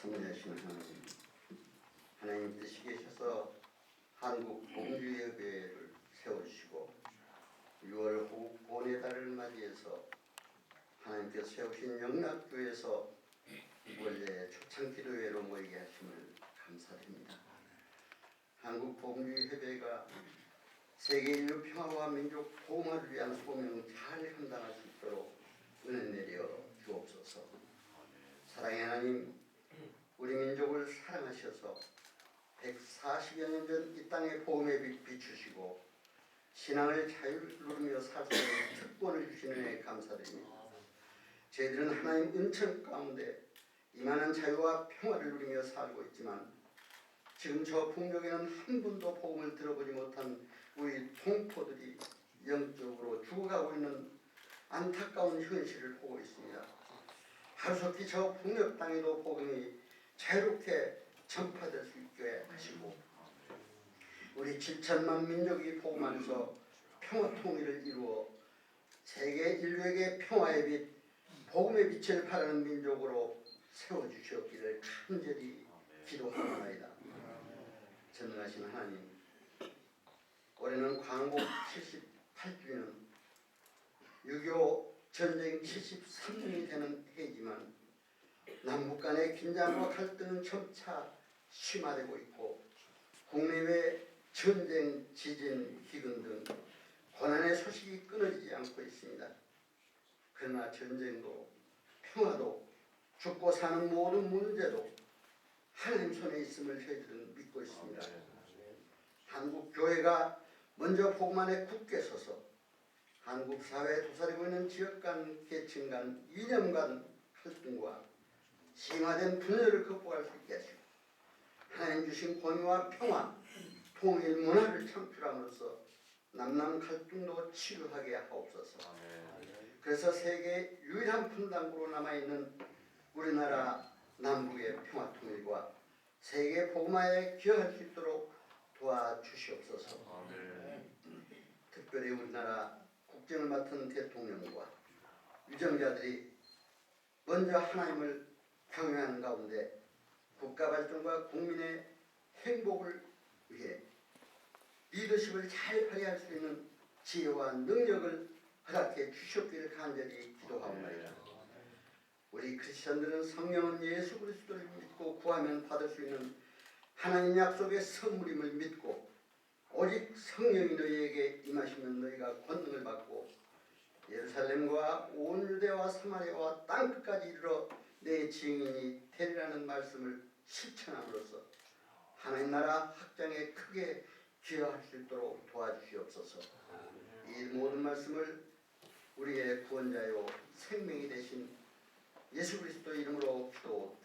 섭리하신 하나님 하나님 뜻이 계셔서 한국 공주협회를 세우시고 6월 호국본의 달을 맞이해서 하나님께서 세우신 영락교에서 원래 초창기도회로 모이게 하심을 감사드립니다. 한국 공주협회가 세계 인류 평화와 민족 보호를 위한 소명을 잘 감당할 수 있도록 은혜 내려 주옵소서. 사랑의 하나님, 우리 민족을 사랑하셔서 140여 년 전이 복음에 빛 비추시고 신앙을 자유를 누리며 살 수 있는 특권을 주시는 에 감사드립니다. 저희들은 하나님 은총 가운데 이만한 자유와 평화를 누리며 살고 있지만 지금 저 풍경에는 한 분도 복음을 들어보지 못한 우리 동포들이 영적으로 죽어가고 있는 안타까운 현실을 보고 있습니다. 하루속히 저 북녘 땅에도 복음이 자유롭게 전파될 수 있게 하시고 우리 7천만 민족이 복음 안에서 평화 통일을 이루어 세계 인류에게 평화의 빛, 복음의 빛을 바라는 민족으로 세워주셨기를 간절히 기도하옵나이다. 전능하신 하나님, 올해는 광복 78주년, 6.25 전쟁 73년이 되는 해이지만 남북 간의 긴장과 갈등은 점차 심화되고 있고 국내외 전쟁, 지진, 기근 등 고난의 소식이 끊어지지 않고 있습니다. 그러나 전쟁도 평화도 죽고 사는 모든 문제도 하나님 손에 있음을 저희들은 믿고 있습니다. 한국 교회가 먼저 복음 안에 굳게 서서 한국 사회에 도사리고 있는 지역 간 계층 간 이념 간 갈등과 심화된 분열을 극복할 수 있게 하시고 하나님 주신 권위와 평화, 통일 문화를 창출함으로써 남남 갈등도 치료하게 하옵소서. 그래서 세계 유일한 분당구로 남아있는 우리나라 남북의 평화 통일과 세계 복음화에 기여할 수 있도록 도와주시옵소서. 특별히 우리나라 국정을 맡은 대통령과 유정자들이 먼저 하나님을 경외하는 가운데 국가 발전과 국민의 행복을 위해 리더십을 잘 발휘할 수 있는 지혜와 능력을 허락해 주셨기를 간절히 기도하옵나이다. 우리 크리스천들은 성령은 예수 그리스도를 믿고 구하면 받을 수 있는 하나님 약속의 선물임을 믿고 오직 성령이 너희에게 임하시면 너희가 권능을 받고 예루살렘과 온 유대와 사마리아와 땅끝까지 이르러 내 증인이 되리라는 말씀을 실천함으로써 하나님 나라 확장에 크게 기여할 수 있도록 도와주시옵소서. 이 모든 말씀을 우리의 구원자요 생명이 되신 예수 그리스도 이름으로. 아멘.